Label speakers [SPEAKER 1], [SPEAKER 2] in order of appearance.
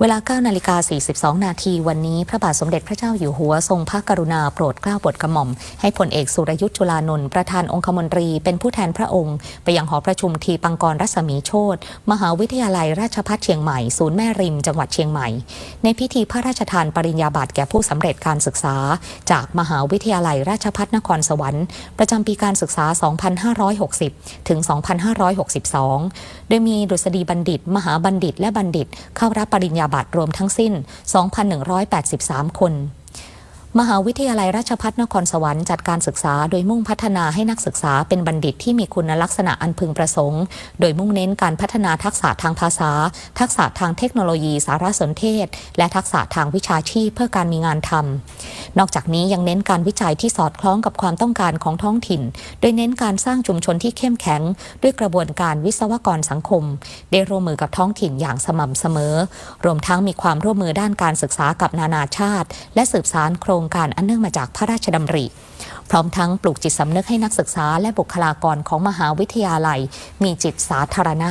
[SPEAKER 1] เวลา9นาฬิกา42 นาทีวันนี้ พระบาทสมเด็จพระเจ้าอยู่หัวทรงพระกรุณาโปรดเกล้าโปรดกระหม่อม ให้พลเอกสุรยุทธ์จุลานนท์ประธานองคมนตรีเป็นผู้แทนพระองค์ ไปยังหอประชุมทีปังกรรัศมีโชตมหาวิทยาลัยราชภัฏเชียงใหม่ ศูนย์แม่ริม จังหวัดเชียงใหม่ ในพิธีพระราชทานปริญญาบัตรแก่ผู้สำเร็จการศึกษา จากมหาวิทยาลัยราชภัฏนครสวรรค์ ประจำปีการศึกษา 2560 ถึง 2562 โดยมีดุษฎีบัณฑิต มหาบัณฑิตและบัณฑิตเข้ารับปริญญาบัตรรวมทั้งสิ้น 2,183 คน มหาวิทยาลัยราชภัฏนครสวรรค์จัดการศึกษาโดยมุ่งพัฒนาให้นักศึกษาเป็นบัณฑิตที่มีคุณลักษณะอันพึงประสงค์ โดยมุ่งเน้นการพัฒนาทักษะทางภาษา ทักษะทางเทคโนโลยี สารสนเทศ และทักษะทางวิชาชีพเพื่อการมีงานทำ นอกจากนี้ยังเน้นการวิจัยที่สอดคล้องกับความต้องการของท้องถิ่น โดยเน้นการสร้างชุมชนที่เข้มแข็ง ด้วยกระบวนการวิศวกรสังคม ได้ร่วมมือกับท้องถิ่นอย่างสม่ำเสมอ รวมทั้งมีความร่วมมือด้านการศึกษากับนานาชาติ และสืบสารโครงการอันเนื่องมาจากพระราชดำริ พร้อมทั้งปลูกจิตสำนึกให้นักศึกษาและบุคลากรของมหาวิทยาลัย มีจิตสาธารณะ